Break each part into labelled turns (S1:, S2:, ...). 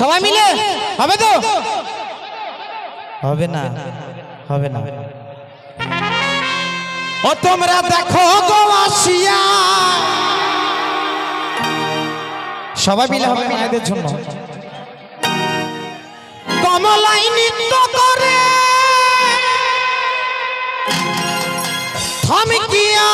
S1: সবাই মিলে? হবে তো? হবে না। হবে না। ও তোমরা দেখো গো আসিয়া। সবাই মিলে হবে মায়েদের জন্য। কমলাই নৃত্য করে। থমকিয়া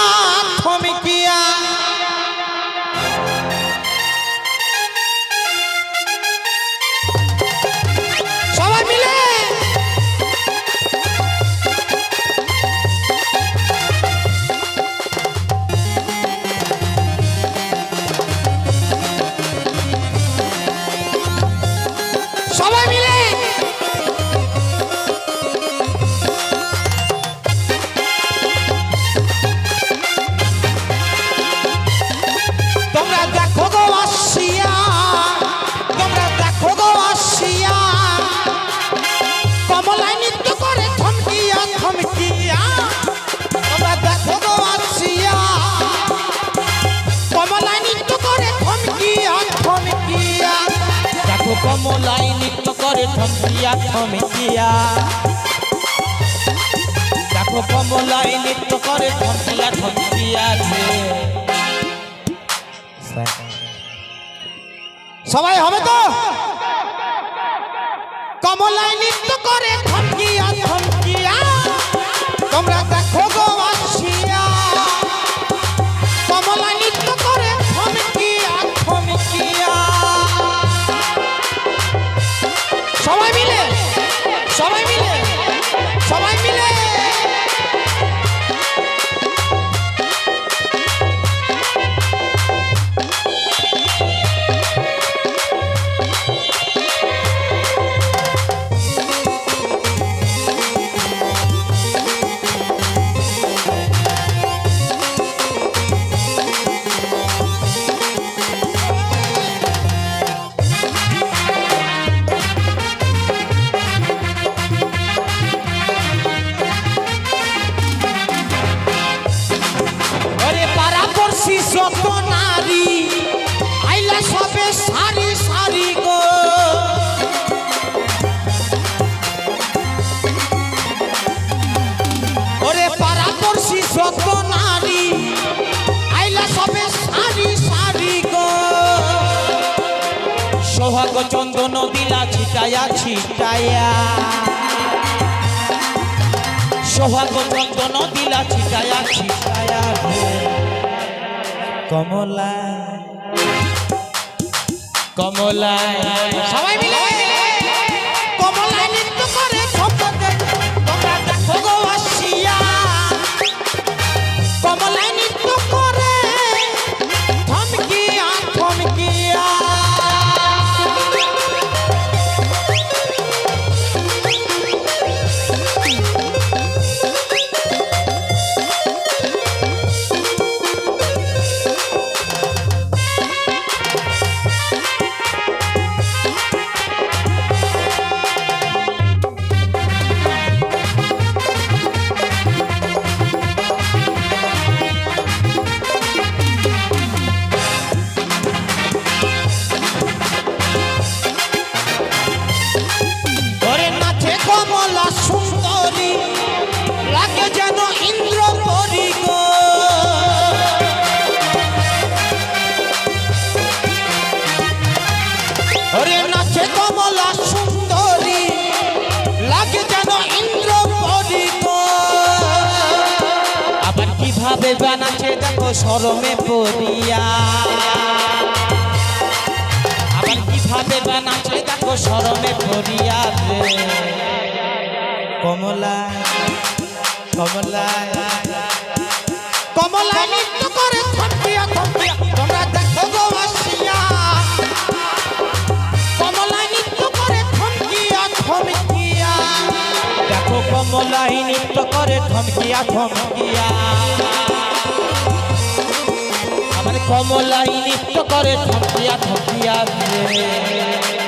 S2: কমলাই নৃত্য করে থমকিয়া থমকিয়া দেখো কমলাই নৃত্য করে থমকিয়া থমকিয়া রে
S1: সবাই হবে তো? কমলায় নৃত্য করে থমকিয়া থমকিয়া তোমরা পড়ছি যত নারী, আইলা সবে সারি সারি গো। ওরে পাড়া পড়ছি যত নারী, আইলা সবে সারি সারি গো।
S2: সোহাগ চন্দন দিলা ছিটায়া ছিটায়া। সোহাগ চন্দন দিলা ছিটায়া ছিটায়া। কমলা। কমলা।
S1: সবাই মিলে।
S2: কীভাবে বানাচ্ছে দেখো সরমে পড়িয়া। আবার কীভাবে বানাচ্ছে দেখো সরমে পড়িয়া কমলা কমলা
S1: কমলা।
S2: কমলাই নৃত্য করে থমকিয়া থমকিয়া আমার কমলাই নৃত্য করে থমকিয়া থমকিয়া রে